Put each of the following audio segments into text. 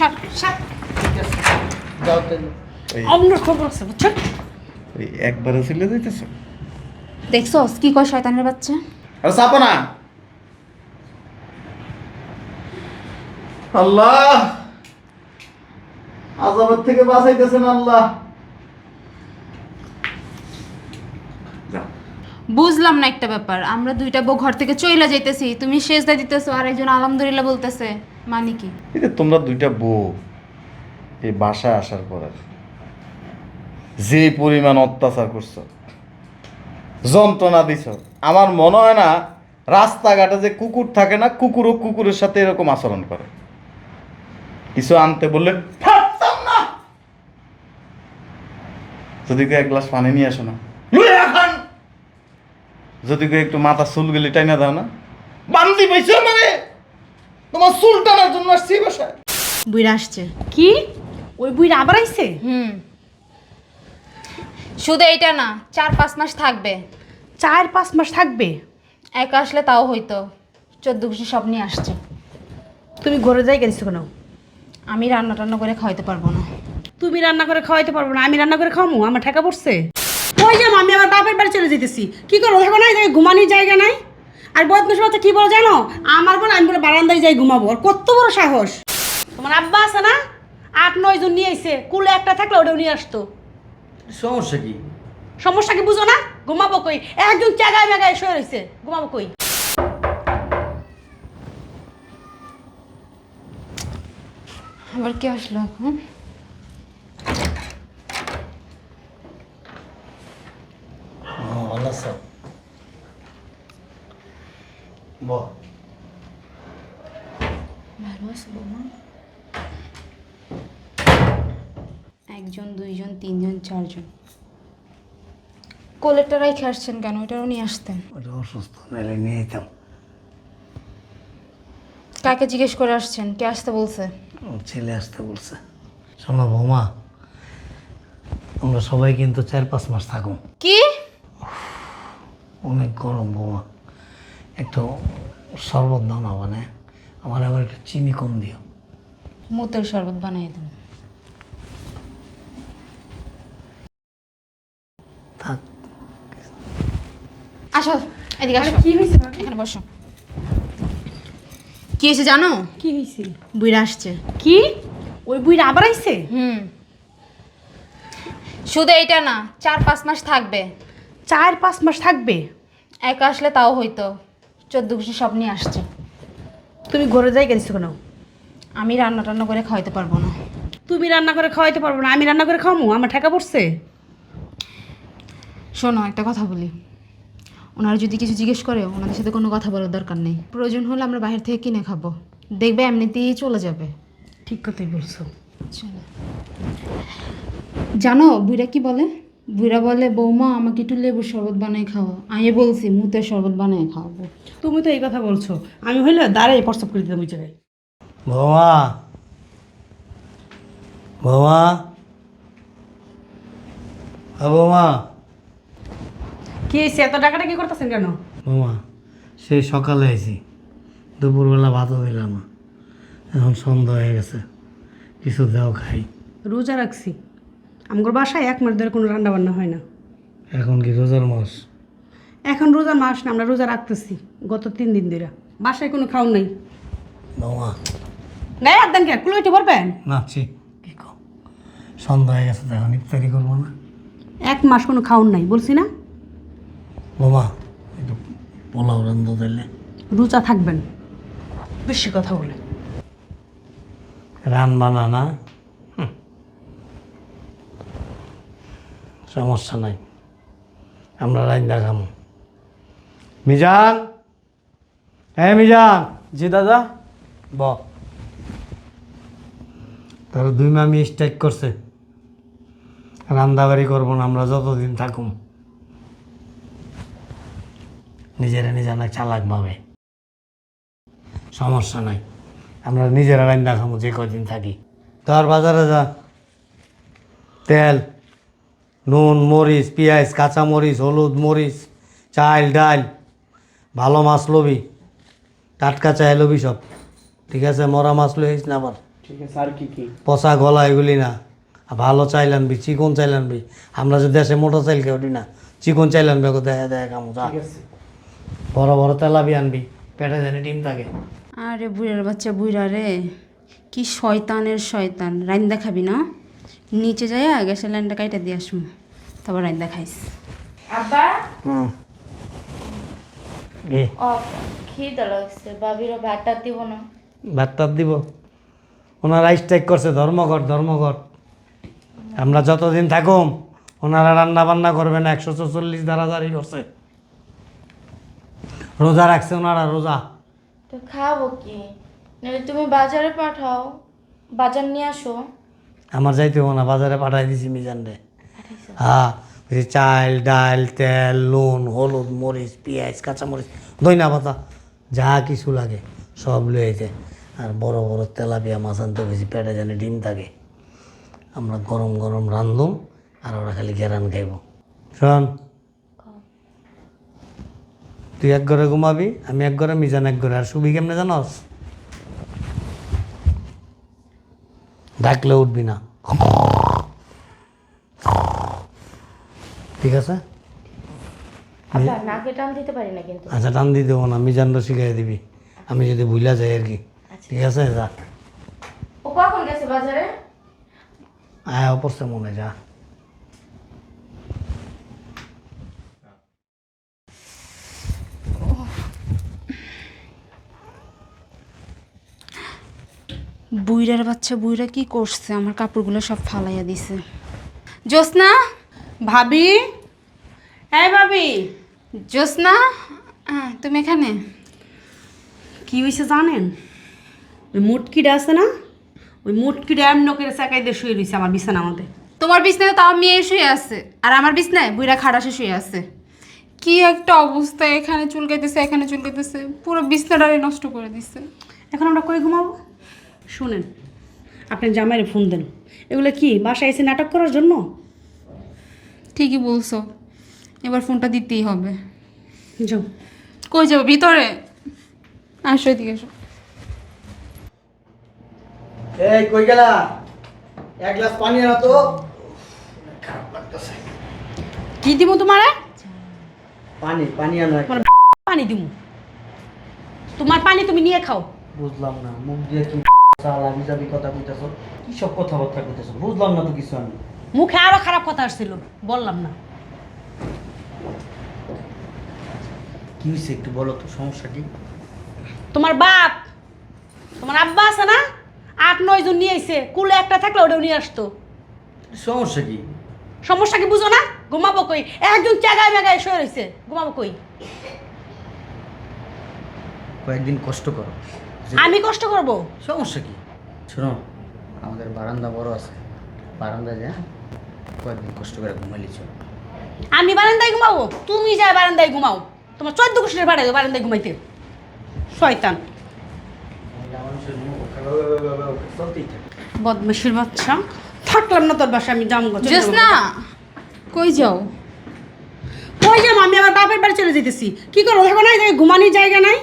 ছাড় ছাড় যাও তাহলে অন্য খবর আছে বুঝছেন এই একবারে চলে যাইতেছ দেখছস কি কয় শয়তানের বাচ্চা? আরে চাপো না। আল্লাহ! আজাবের থেকে বাঁচাইতেছেন আল্লাহ। বুঝলাম না একটা ব্যাপার আমরা দুইটা বউ ঘর থেকে চইলা যাইতেছি তুমি সেজদা দিতেছো আর একজন আলহামদুলিল্লাহ বলতেছে। মানে কি? এই যে তোমরা দুইটা বউ, এই বাসায় আসার পরে যে পরিমাণ অত্যাচার করছ, যন্ত্রণা দিছ, আমার মনে হয় না রাস্তাঘাটে যে কুকুর থাকে না, কুকুরও কুকুরের সাথে এরকম আচরণ করে। কিছু আনতে বললে যদি কেউ এক গ্লাস পানি নিয়ে আসো না যদি কেউ একটু মাথা চুল চুলগুলি টাইনা দাও না, বান্দি পাইছো মানে তোমার চুল টানার জন্য আসছি বাসায়। বুইরা আসছে। কি? ওই বুইরা আবার আইছে? হুম। শুধু এইটা না চার পাঁচ মাস থাকবে। চার পাঁচ মাস থাকবে? একা আসলে তাও হইতো। চোদ্দ গোষ্ঠী সব নিয়ে আসছে। তুমি ঘরে যাই গেছো কেন? আমি রান্না টান্না করে খাওয়াইতে পারব না। তুমি রান্না করে খাওয়াইতে পারব না আমি রান্না করে খাওয়ামু আমার ঠেকা পড়ছে? ওই যাব আমি আমার বাপের বাড়ি চলে যেতেছি কি করব দেখো না ঘুমানোর জায়গা নাই? আর বদমাস বাচ্চা কি বলো জানো? আমার বলে আমি বলে বারান্দায় যাই ঘুমাবো আর কত বড় সাহস। তোমার আব্বা আছে না? আট নয় জন নিয়ে আইছে কুলে একটা থাকলে ওটাও নিয়ে আসতো। সমস্যা কি? সমস্যা কি বুঝো না? ঘুমাবো কই? একজন চাগায় মেগায় শুয়ে রয়েছে ঘুমাবো কই? আবার কে আসলো এখন? আছো বল। ভালো আছে বৌমা? একজন দুইজন তিনজন চারজন। কোলেরটা রেখে আসছেন কেন? ওটাও নিয়ে আসতেন। ওটা অসুস্থ নাহলে নিয়ে যেতাম। কাকে জিজ্ঞেস করে আসছেন? কে আসতে বলছে? ওর ছেলে আসতে বলছে। শোনো বৌমা আমরা সবাই কিন্তু চার পাঁচ মাস থাকুন। কি? অনেক গরম বৌমা। একটু শরবত দাও না মানে। আমার আবার একটু চিনি কম দিও। মুতের শরবত বানিয়ে দেন থাক। আসো এদিকে আসো। কি হয়েছে এখানে বসো। কি এসে জানো? কি হয়েছে? বুইরা আসছে। কি? ওই বুইরা আবার আইছে? হুম। শুধু এইটা না চার পাঁচ মাস থাকবে। চার পাঁচ মাস থাকবে? একা আসলে তাও হইতো। চোদ্দ সব নিয়ে আসছে। তুমি ঘরে যাই গেছো কেন? আমি রান্না টান্না করে খাওয়াইতে পারব না। তুমি রান্না করে খাওয়াইতে পারব না আমি রান্না করে খাওয়ামু? আমার ঠেকা পড়ছে? শোনো একটা কথা বলি। ওনারা যদি কিছু জিজ্ঞেস করে ওনাদের সাথে কোনো কথা বলার দরকার নেই। প্রয়োজন হলে আমরা বাইরে থেকে কিনে খাব। দেখবে এমনিতেই চলে যাবে। ঠিক কথাই বলছো। চলো। জানো বুড়া কি বলে? বুড়া বলে বৌমা আমাকে একটু লেবুর শরবত বানিয়ে খাওয়া আমি বলছি মুতের শরবত বানিয়ে খাওয়াবো। তুমি তো এই কথা বলছো। আমি হইলে দাঁড়াই প্রস্তাব করে দিতাম ওই জায়গায়। বৌমা বৌমা। হ্যাঁ বৌমা। কি হয়েছে এত টাকাটা কি করতেছেন কেন? বৌমা সেই সকালে আইছি। দুপুরবেলা ভাতও দিলাম না। এখন সন্ধ্যা হয়ে গেছে। কিছু দাও খাই। রোজা রাখছি। আমার বাসায় এক মাস ধরে কোনো রান্না বান্না হয় না। এখন কি রোজার মাস? এখন রোজা মাস না আমরা রোজা রাখতেছি গত তিন দিন ধরে। বাসায় কোনো খাওন নাই। বৌমা গায়ে হাত দেন কে কুলো উঠে পারবেন নাচছি কি কো সন্ধ্যা হয়ে গেছে এখন ইফতারি করব না। এক মাস কোনো খাওন নাই বলছি না? বাবা একটু পোলাও রান্ধ দিলে। রোজা থাকবেন। বেশি কথা বলে। রান বানা না? সমস্যা নাই। আমরা রান্দা খামো মিজান? হ্যাঁ মিজান? জি দাদা? ব। তার দুই মামি স্ট্রাইক করছে। রান্দাবাড়ি করব না আমরা যতদিন থাকুম। নিজেরা নিজেরা চালাক ভাবে। সমস্যা নাই। আমরা নিজেরা রান্না খামো যে কদিন থাকি। তার বাজারে যা। তেল। নুন মরিচ পেঁয়াজ কাঁচা মরিচ হলুদ মরিচ চাল ডাল ভালো মাছ লবি টাটকা চাই লবি সব। ঠিক আছে মরা মাছ লইস না আবার। ঠিক আছে আর কি কি? পচা গলা এগুলি না। আর ভালো চাইল আনবি চিকন চাইল আনবি। আমরা যে দেশে মোটর চাইল খেয়ে উঠি না চিকন চাইল আনবি ওকে দেখা দেখা কামো যা। ঠিক আছে। বড় বড় তেলাবি আনবি পেটে জানি ডিম থাকে। আরে বুড়ার বাচ্চা বুড়া রে কি শয়তানের শয়তান রাইন্দা খাবি না? নিচে যাই গ্যাসের লাইনটা কাইটা দিয়ে আসব তারপর রাইন্দা খাইস আব্বা? হুম। এ ও খিদে লাগছে। ভাবিরও ভাতটা দিব না। ভাত টাত দিব? ওনারা স্ট্রাইক করছে ধর্মঘট ধর্মঘট। আমরা যতদিন থাকুম ওনারা রান্না বান্না করবে না। একশো চল্লিশ ধারা জারি করছে। রোজা রাখছে ওনারা রোজা। তো খাব কি? নাহলে তুমি বাজারে পাঠাও। বাজার নিয়ে আসো। আমার যাইতে হব না বাজারে পাঠাই দিছি মিজান রে হ্যাঁ চাল ডাল তেল নুন হলুদ মরিচ পেঁয়াজ কাঁচামরিচ দইনা পাতা যা কিছু লাগে সব লইতে আর বড় বড় তেলাপিয়া মাছ আনতে বেশি পেটে জানি ডিম থাকে। আমরা গরম গরম রান্ধুম আর ওরা খালি গেরান খাইব। শোন তুই এক ঘরে ঘুমাবি আমি এক ঘরে মিজান এক ঘরে। আর সুবি কেমনে জানস? ডাকলে উঠবি না। ঠিক আছে? আচ্ছা নাকে টান দিতে পারি না কিন্তু। আচ্ছা টান দিয়ে দেবো না মিজানটা শিখাই দিবি। আমি যদি ভুলা যাই আর কি। ঠিক আছে যা। ও কখন গেছে বাজারে? আয় অপরসে মনে যা। বুইরার বাচ্চা বুইরা কি করছে? আমার কাপড়গুলো সব ফালাইয়া দিছে। জ্যোৎস্না? ভাবি? এই ভাবি জ্যোৎস্না? হ্যাঁ তুমি এখানে? কি হয়েছে জানেন? ওই মুটকিটা আছে না? ওই মুটকিটা এমন করে চাকাই দিয়ে শুয়ে রয়েছে আমার বিছানা আমাদের তোমার বিছনায় তাও মেয়ে শুয়ে আছে। আর আমার বিছনায় বুইরা খাড়াসে শুয়ে আছে। কি একটা অবস্থা এখানে চুলকাইতেছে এখানে চুলকাইতেছে। পুরো বিছনাটারে নষ্ট করে দিচ্ছে এখন আমরা কই ঘুমাবো? শুনেন আপনি জামাইরে ফোন দেন। এগুলো কি বাসায় এসে নাটক করার জন্য? ঠিকই বলছো এবার ফোনটা দিতেই হবে। যাও। কই যাব ভিতরে? আসো এদিকে এসো এই কই গেলা? এক গ্লাস পানি আনো তো। কি দিব তোমারে? পানি পানি আনো তোমার পানি দিব তোমার পানি তুমি নিয়ে খাও। বুঝলাম না মুখ দিয়ে কি যাবি কথা কইতাছ কি সব কথাবার্তা কইতাছ? বুঝলাম না তো কিছু আমি। মুখে আরও খারাপ কথা আসছিল বললাম না। কি হয়েছে একটু বলো তো সমস্যা কি? তোমার বাপ তোমার আব্বা আছে না? আট নয় জন নিয়ে এসে কুলে একটা থাকলে ওটাও নিয়ে আসতো। সমস্যা কি? সমস্যা কি বুঝো না? ঘুমাবো কই? একজন চাগায় মেগায় শুয়ে রয়েছে ঘুমাবো কই? কয়েকদিন কষ্ট করো। আমি কষ্ট করব। সমস্যা কি? শোনো আমাদের বারান্দা বড় আছে। বারান্দা যা কয়েকদিন কষ্ট করে ঘুমাইলি চলো। আমি বারান্দায় ঘুমাবো? তুমি যা বারান্দায় ঘুমাও। তোমার চোদ্দ কুষ্টের বাড়াই বারান্দায় ঘুমাইতে। শয়তান। বদমাসির বাচ্চা। থাকলাম না তোর বাসায় আমি যাব। জ্যোৎস্না কই যাও? কই যাও আমি আমার বাপের বাড়ি চলে যেতেছি। কি করব? দেখো না ঘুমানোর জায়গা নাই।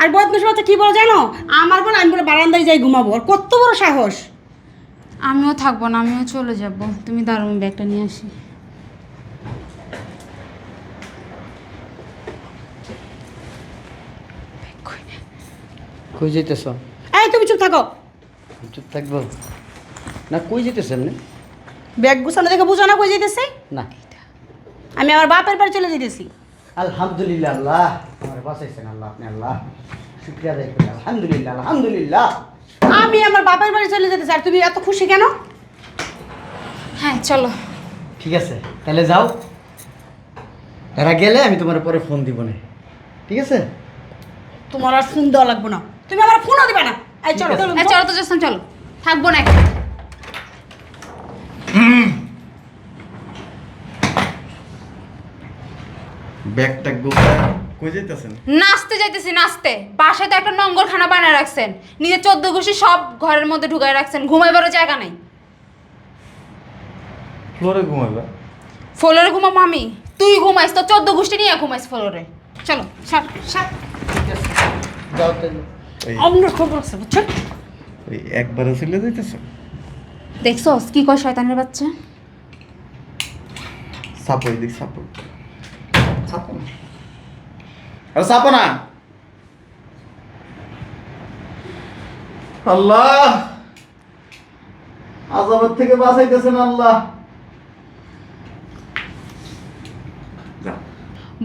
আর বদমাসির বাচ্চা কি বলো জানো? আমার বলে আমি বলে বারান্দায় যাই ঘুমাবো। আর কত বড় সাহস। আমিও থাকব না আমিও চলে যাব। তুমি দাঁড়াও ব্যাগটা নিয়ে আসি। কই যেতেছ এই তুমি চুপ থাকো। চুপ থাকব? না কই যেতেছ এমনি? ব্যাগ গুছানো দেখে বুঝো না কই যেতেছে না। আমি আমার বাপের বাড়ি চলে যেতেছি আলহামদুলিল্লাহ বাঁচাইছেন আল্লাহ আপনি আল্লাহ। শুক্রিয়া আদায় করি আলহামদুলিল্লাহ আলহামদুলিল্লাহ। আমি আমার বাপের বাড়ি চলে যেতেছি আর তুমি এত খুশি কেন? হ্যাঁ চলো। ঠিক আছে তাহলে যাও। এরা গেলে আমি তোমার পরে ফোন দিব না। ঠিক আছে? তোমার আর ফোন দেওয়া লাগবে না। তুমি আমার ফোনও দিবে না। এই চলো হ্যাঁ চলো তো চলো। থাকব না। ব্যাগটা গোছায় কই নাচতে যাইতেছি নাচতে। বাসায় তো একটা নঙ্গরখানা বানায় রাখছেন। নিজের চোদ্দ ঘুষি সব ঘরের মধ্যে ঢুকায় রাখছেন। ঘুমাইবারও জায়গা নেই। ফ্লোরে ঘুমাইবা? ফ্লোরে ঘুমাবো আমি। তুই ঘুমাইস তো চোদ্দ গোষ্ঠী নিয়ে ঘুমাইস ফ্লোরে। চলো সার সার যাও তাহলে এই খবর আছে বুঝছ? ওই একবারে চলে যাইতেছ? দেখছস কি কয় শয়তানের বাচ্চা? সাপো এদিক সাপো সাপো না আরে সাপো না আল্লাহ আজাবের থেকে বাঁচাইতেছেন আল্লাহ।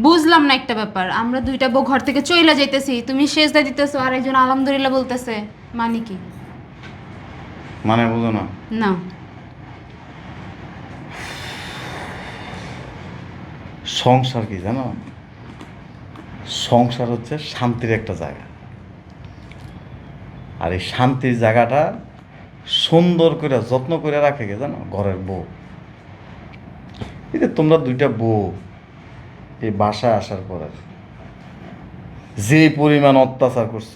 বুঝলাম না একটা ব্যাপার। আমরা দুইটা বউ ঘর থেকে চইলা যাইতেছি। তুমি শেষদা দিতেছো আর একজন আলহামদুলিল্লাহ বলতেছে। মানে কি? মানে বুঝো না। না। সংসার কি জানো? সংসার হচ্ছে শান্তির একটা জায়গা। আর এই শান্তির জায়গাটা সুন্দর করে, যত্ন করে রাখে গে জানো? ঘরের বউ। এই যে তোমরা দুইটা বউ, এই বাসায় আসার পরে যে পরিমাণ অত্যাচার করছ,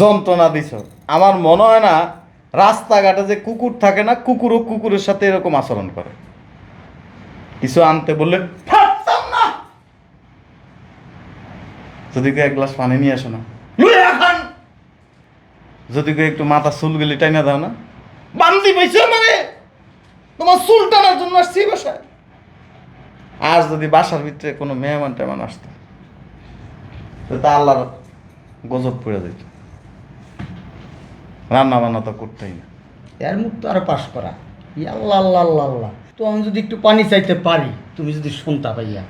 যন্ত্রণা দিছ, আমার মনে হয় না রাস্তাঘাটে যে কুকুর থাকে না, কুকুরও কুকুরের সাথে এরকম আচরণ করে। কিছু আনতে বললে পারতাম না যদি কেউ এক গ্লাস পানি নিয়ে আসো না। লইয়া খান যদি কেউ একটু মাথা চুল গেলে টাইনা দাও না। বান্দি পাইছো মানে তোমার চুল টানার জন্য আসছি বাসায়। আর যদি বাসার ভিতরে কোনো মেহমান টেমান আসতো তো তা আল্লাহর গজব পড়ে যেত। রান্না বান্না তো করতেই না। এর মুখ তো আরও পাশ করা। ই আল্লাহ আল্লাহ আল্লাহ আল্লাহ। তো আমি যদি একটু পানি চাইতে পারি তুমি যদি শুনতা পাইয়া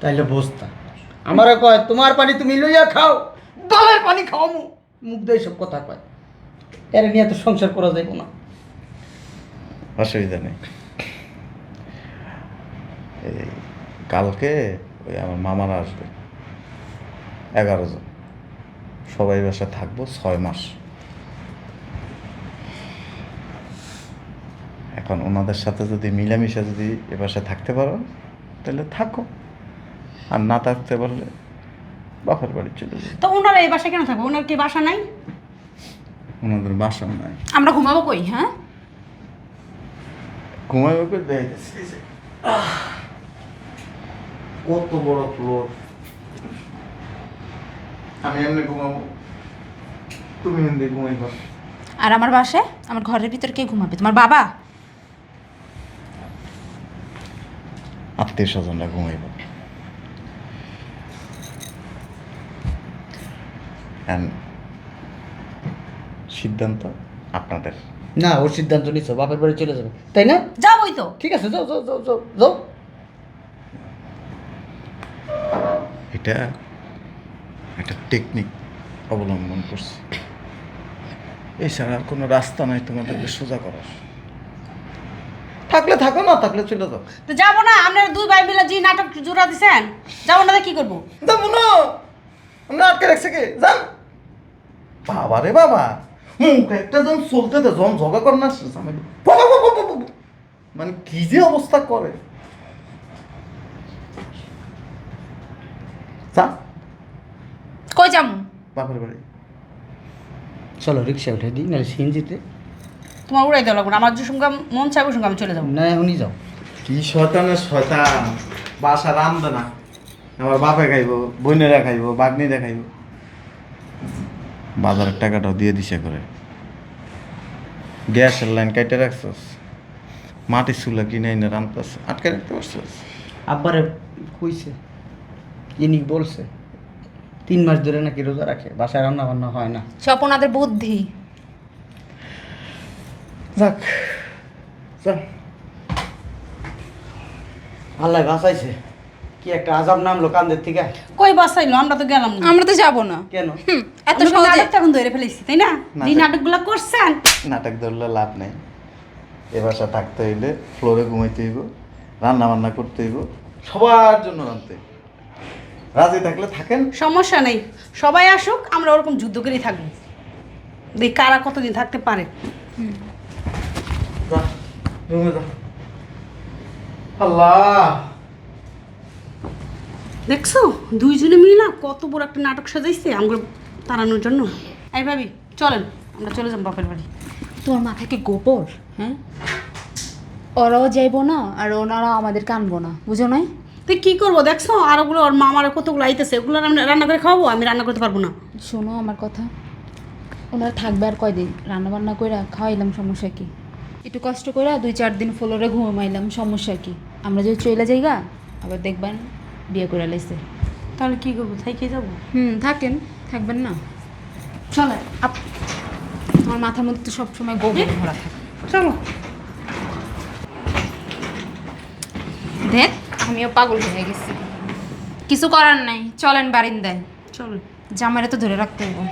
তাইলে বসতা। আমারও কয় তোমার পানি তুমি লইয়া খাও। দলের পানি খাও মু। মুখ দিয়ে সব কথা কয়। এর নিয়ে তো সংসার করা যাইব না। অসুবিধা নেই। এই কালকে ওই আমার মামারা আসবে। এগারো জন। সবাই বাসায় থাকব ছয় মাস। এখন ওনাদের সাথে যদি মিলামিশা যদি এ বাসায় থাকতে পারো তাহলে থাকো। আর না থাকতে পারলে বাপের বাড়ি চলে যাবে। তো ওনারা এই বাসায় কেন থাকবে? ওনার কি বাসা নাই? ওনাদের বাসা নাই। আমরা ঘুমাবো কই হ্যাঁ? এই যে। আহ! কত বড় ফ্লোর আমি এমনি ঘুমাবো। তুমি এমনি ঘুমাইবা আর আমার বাসায়? আমার ঘরের ভিতর কে ঘুমাবে? তোমার বাবা? আত্মীয় স্বজনরা ঘুমাইব। সিদ্ধান্ত আপনাদের। না ওর সিদ্ধান্ত নিচ্ছ বাপের বাড়ি চলে যাবে। তাই না? যাবই তো। ঠিক আছে যাও যাও যাও যাও যাও। এটা একটা টেকনিক অবলম্বন করছে। এছাড়া আর কোনো রাস্তা নাই তোমাদেরকে সোজা করার। থাকলে থাকো না থাকলে চলে যাও। তো যাব না আপনারা দুই ভাই মিলে যে নাটক জোড়া দিছেন যাব না কি করব? যাব না। আমরা আটকে রাখছে কে? যান। বাবা রে বাবা। মুখ একটা জন চলতে দে জন ঝগা কর না। মানে কি যে অবস্থা করে। কই যামু? বাপের বাড়ি। চলো রিক্সা উঠে দিই নাহলে সিএনজিতে। তোমার উড়াই দেওয়া লাগবে না। আমার যে সঙ্গে মন চাইব সঙ্গে আমি চলে যাব। না এখনই যাও। কি শয়তানের শয়তান। বাসা রান্ধবে না। আমার বাপে খাইব বোনেরা খাইব বাগনিরা খাইব। বাজারের টাকাটাও দিয়ে দিছে করে গ্যাসের লাইন কাইটে রাখছস। মাটির চুলা কিনে এনে রান্তাস আটকে রাখতে পারছস? আব্বারে কইছে ইনি বলছে তিন মাস ধরে নাকি রোজা রাখে বাসায় রান্না বান্না হয় না। সব ওনাদের বুদ্ধি। যাক যাক আল্লাহ বাঁচাইছে। কি একটা আজাব নামলো কান্দের থেকে? কই বাসাইলো আমরা তো গেলাম না। আমরা তো যাব না। কেন? এত সহজে। ধরে ফেলেছি তাই না? নাটক- নাটকগুলো করছেন। নাটক ধরলে লাভ নেই। এ বাসা থাকতে হইলে ফ্লোরে ঘুমাইতে হইব রান্না বান্না করতে হইব সবার জন্য রাঁধতে। রাজি থাকলে থাকেন। সমস্যা নেই। সবাই আসুক আমরা ওরকম যুদ্ধ করেই থাকব। দেখ কারা কতদিন থাকতে পারে? আল্লাহ! দেখছ? দুইজনে মিলা কত বড় একটা নাটক সাজাইছে আমরা তাড়ানোর জন্য। এই ভাবি চলেন আমরা চলে যাব বাপের বাড়ি। তোমার মাথায় কি গোবর হ্যাঁ। ওরাও যাইবো না আর ওনারা আমাদের কানবো না বুঝো নাই? তুই কি করব দেখছ? আর ওগুলো ওর মা আমার কতগুলো আইতেছে ওগুলো আমি রান্না করে খাওয়াবো? আমি রান্না করতে পারব না। শোনো আমার কথা ওনারা থাকবে আর কয়দিন? রান্না বান্না কইরা খাওয়াইলাম সমস্যা কি? একটু কষ্ট করে দুই চার দিন ফ্লোরে ঘুমাইলাম সমস্যা কি? আমরা যদি চলে যাইগা আবার দেখবেন বিয়ে করে লাইছে। তাহলে কি করব? থাইকে যাব? হুম থাকেন থাকবেন না। চলে আপ আমার মাথার মধ্যে তো সবসময় গোবর ভরা থাকে। চলো। দেখ আমিও পাগল হয়ে গেছি। কিছু করার নাই চলেন বারিন্দায়। চল। জামাইরা তো ধরে রাখতে হবে